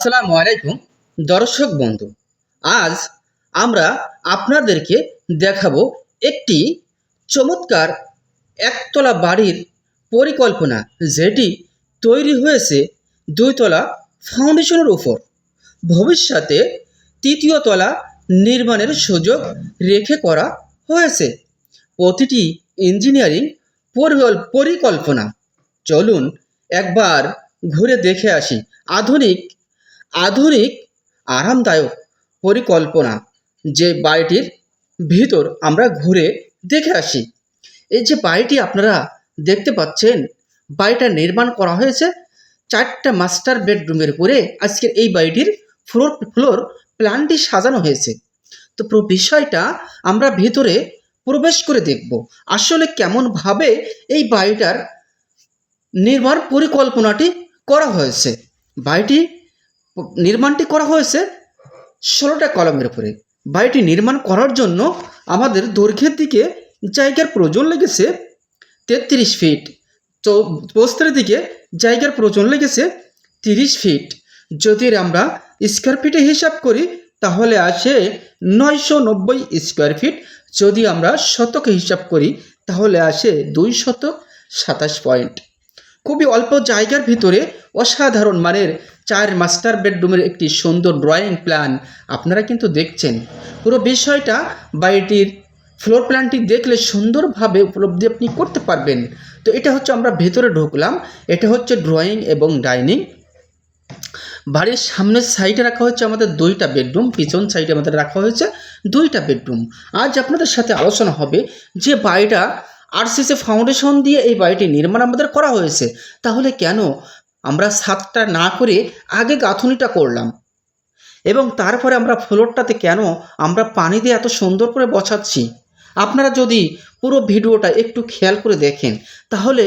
আসসালামু আলাইকুম, দর্শক বন্ধু। আজ আমরা আপনাদেরকে দেখাবো একটি চমৎকার একতলা বাড়ির পরিকল্পনা, যেটি তৈরি হয়েছে দুইতলা ফাউন্ডেশনের উপর। ভবিষ্যতে তৃতীয় তলা নির্মাণের সুযোগ রেখে করা হয়েছে। প্রতিটি ইঞ্জিনিয়ারিং পরিকল্পনা। চলুন একবার ঘুরে দেখে আসি। আধুনিক আধুনিক, আরামদায়ক পরিকল্পনা যে বাড়িটির ভিতর আমরা ঘুরে দেখে আসি। এই যে বাড়িটি আপনারা দেখতে পাচ্ছেন, বাড়িটা নির্মাণ করা হয়েছে চারটা মাস্টার বেডরুমের করে আজকের এই বাড়িটির ফ্লোর ফ্লোর প্ল্যানটি সাজানো হয়েছে। তো পুরো বিষয়টা আমরা ভিতরে প্রবেশ করে দেখব। আসলে কেমনভাবে এই বাড়িটার নির্মাণ পরিকল্পনাটি করা হয়েছে। বাড়িটি নির্মাণটি করা হয়েছে ষোলোটা কলমের উপরে। বাড়িটি নির্মাণ করার জন্য আমাদের দৈর্ঘ্যের দিকে জায়গার প্রয়োজন লেগেছে তেত্রিশ ফিট। তো প্রস্থের দিকে জায়গার প্রয়োজন লেগেছে তিরিশ ফিট। যদি আমরা স্কোয়ার ফিটে হিসাব করি, তাহলে আসে নয়শো নব্বই স্কোয়ার ফিট। যদি আমরা শতকে হিসাব করি, তাহলে আসে দুই শতক সাতাশ পয়েন্ট। খুবই অল্প জায়গার ভিতরে অসাধারণ মানের চার মাস্টার বেডরুমের একটি সুন্দর ড্রয়িং প্ল্যান আপনারা কিন্তু দেখছেন। পুরো বিষয়টা বাড়িটির ফ্লোর প্ল্যানটি দেখলে সুন্দরভাবে উপলব্ধি আপনি করতে পারবেন। তো এটা হচ্ছে আমরা ভেতরে ঢুকলাম, এটা হচ্ছে ড্রয়িং এবং ডাইনিং বাড়ির সামনের সাইডে রাখা হচ্ছে আমাদের দুইটা বেডরুম পিছন সাইডে আমাদের রাখা হয়েছে দুইটা বেডরুম আজ আপনাদের সাথে আলোচনা হবে যে বাড়িটা আরসিসি ফাউন্ডেশন দিয়ে এই বাড়িটি নির্মাণ আমাদের করা হয়েছে। তাহলে কেন আমরা সাতটা না করে আগে গাঁথুনিটা করলাম। এবং তারপরে আমরা ফ্লোরটাতে কেন আমরা পানি দিয়ে এত সুন্দর করে বসাচ্ছি? আপনারা যদি পুরো ভিডিওটা একটু খেয়াল করে দেখেন, তাহলে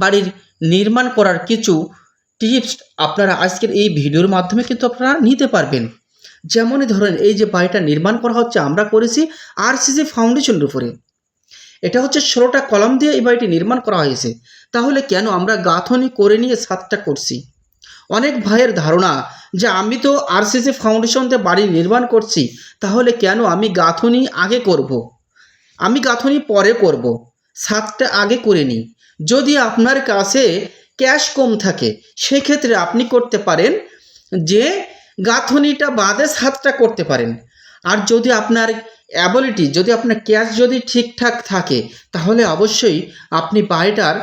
বাড়ির নির্মাণ করার কিছু টিপস আপনারা আজকের এই ভিডিওর মাধ্যমে কিন্তু আপনারা নিতে পারবেন। যেমনই ধরেন, এই যে বাড়িটা নির্মাণ করা হচ্ছে, আমরা করেছি আরসিসি ফাউন্ডেশনের উপরে। এটা হচ্ছে ষোলোটা কলম দিয়ে এই বাড়িটি নির্মাণ করা হয়েছে তাহলে কেন আমরা গাঁথনি করে নিয়ে সাতটা করছি অনেক ভাইয়ের ধারণা যে আমি তো আরসিসি ফাউন্ডেশন দিয়ে বাড়ি নির্মাণ করছি, তাহলে কেন আমি গাঁথনি আগে করব। আমি গাঁথনি পরে করব। সাতটা আগে করে নিই যদি আপনার কাছে ক্যাশ কম থাকে, সেক্ষেত্রে আপনি করতে পারেন যে গাঁথনিটা বাদে সাতটা করতে পারেন আর যদি আপনার অ্যাবিলিটি যদি আপনার ক্যাশ যদি ঠিকঠাক থাকে, তাহলে অবশ্যই আপনি বাড়িটার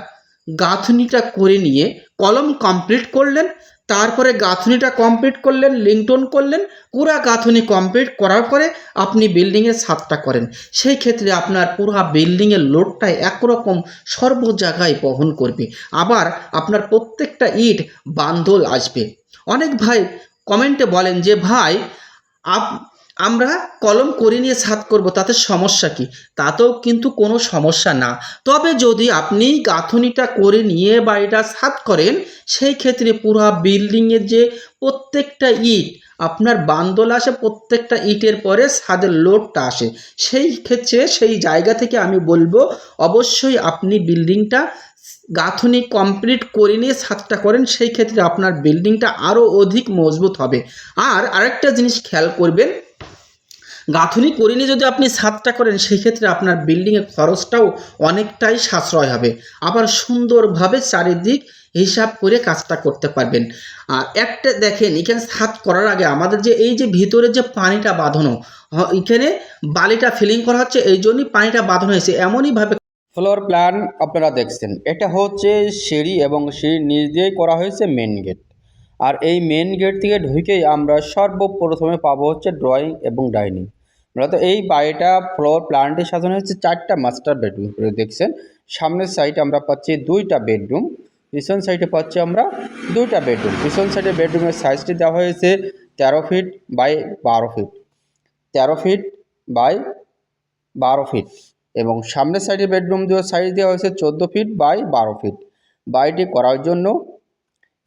গাঁথনিটা করে নিয়ে কলম কমপ্লিট করলেন, তারপরে গাঁথনিটা কমপ্লিট করলেন লিংটন করলেন, পুরা গাঁথনি কমপ্লিট করার পরে আপনি বিল্ডিংয়ের ছাদটা করেন। সেই ক্ষেত্রে আপনার পুরা বিল্ডিংয়ের লোডটা একরকম সর্ব জায়গায় বহন করবে। আবার আপনার প্রত্যেকটা ইট বান্দোল আসবে। অনেক ভাই কমেন্টে বলেন যে, ভাই, আপ আমরা কলম করে নিয়ে ছাদ করব, তাতে সমস্যা কি? তাতেও কিন্তু কোনো সমস্যা না। তবে যদি আপনি গাঁথনিটা করে নিয়ে বাড়িটা ছাদ করেন, সেই ক্ষেত্রে পুরো বিল্ডিংয়ের যে প্রত্যেকটা ইট, আপনার বান্দোল আসে, প্রত্যেকটা ইটের পরে ছাদের লোডটা আসে। সেই ক্ষেত্রে সেই জায়গা থেকে আমি বলব, অবশ্যই আপনি বিল্ডিংটা গাঁথনি কমপ্লিট করে নিয়ে ছাদটা করেন, সেই ক্ষেত্রে আপনার বিল্ডিংটা আরও অধিক মজবুত হবে। আর আরেকটা জিনিস খেয়াল করবেন গাঁথনি করে নিয়ে যদি আপনি ছাদটা করেন, সেক্ষেত্রে আপনার বিল্ডিংয়ের খরচটাও অনেকটাই সাশ্রয় হবে। আবার সুন্দরভাবে চারিদিক হিসাব করে কাজটা করতে পারবেন। আর একটা দেখেন, এখানে ছাদ করার আগে আমাদের যে, এই যে ভিতরে যে পানিটা বাঁধানো এখানে বালিটা ফিলিং করা হচ্ছে, এই জন্যই পানিটা বাঁধানো হয়েছে। এমনইভাবে ফ্লোর প্ল্যান আপনারা দেখছেন। এটা হচ্ছে সিঁড়ি এবং সিঁড়ির নিচ দিয়েই করা হয়েছে মেন গেট আর এই মেন গেট থেকে ঢুকেই আমরা সর্বপ্রথমে পাবো হচ্ছে ড্রয়িং এবং ডাইনিং মূলত এই বাড়িটা ফ্লোর প্ল্যানটি সাজানো হয়েছে চারটা মাস্টার বেডরুম দেখছেন। সামনের সাইডে আমরা পাচ্ছি দুইটা বেডরুম পিছন সাইডে পাচ্ছি আমরা দুইটা বেডরুম পিছন সাইডে বেডরুমের সাইজটি দেওয়া হয়েছে তেরো ফিট বাই বারো ফিট তেরো ফিট বাই বারো ফিট এবং সামনের সাইডে বেডরুম দেওয়ার সাইজ দেওয়া হয়েছে চোদ্দ ফিট বাই বারো ফিট বাড়িটি করার জন্য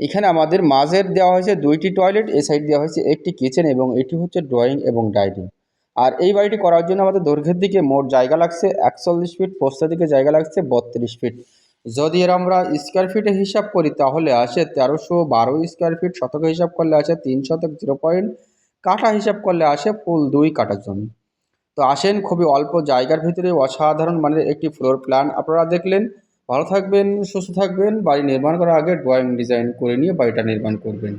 এখানে আমাদের মাঝের দেওয়া হয়েছে দুইটি টয়লেট এ সাইড দেওয়া হয়েছে একটি কিচেন এবং এটি হচ্ছে ড্রয়িং এবং ডাইনিং আর এই বাড়িটি করার জন্য আমাদের দৈর্ঘ্যের দিকে মোট জায়গা লাগছে একচল্লিশ ফিট প্রস্থের দিকে জায়গা লাগছে বত্রিশ ফিট। যদি এর আমরা স্কোয়ার ফিটে হিসাব করি, তাহলে আসে তেরোশো বারো স্কোয়ার ফিট শতকে হিসাব করলে আসে তিন শতক জিরো পয়েন্ট কাঠা হিসাব করলে আসে ফুল দুই কাটার জমি। তো আসেন, খুবই অল্প জায়গার ভিতরে অসাধারণ মানের একটি ফ্লোর প্ল্যান আপনারা দেখলেন। ভালো থাকবেন, সুস্থ থাকবেন, বাড়ি নির্মাণ করার আগে ড্রয়িং ডিজাইন করে নিয়ে বাড়িটা নির্মাণ করবেন।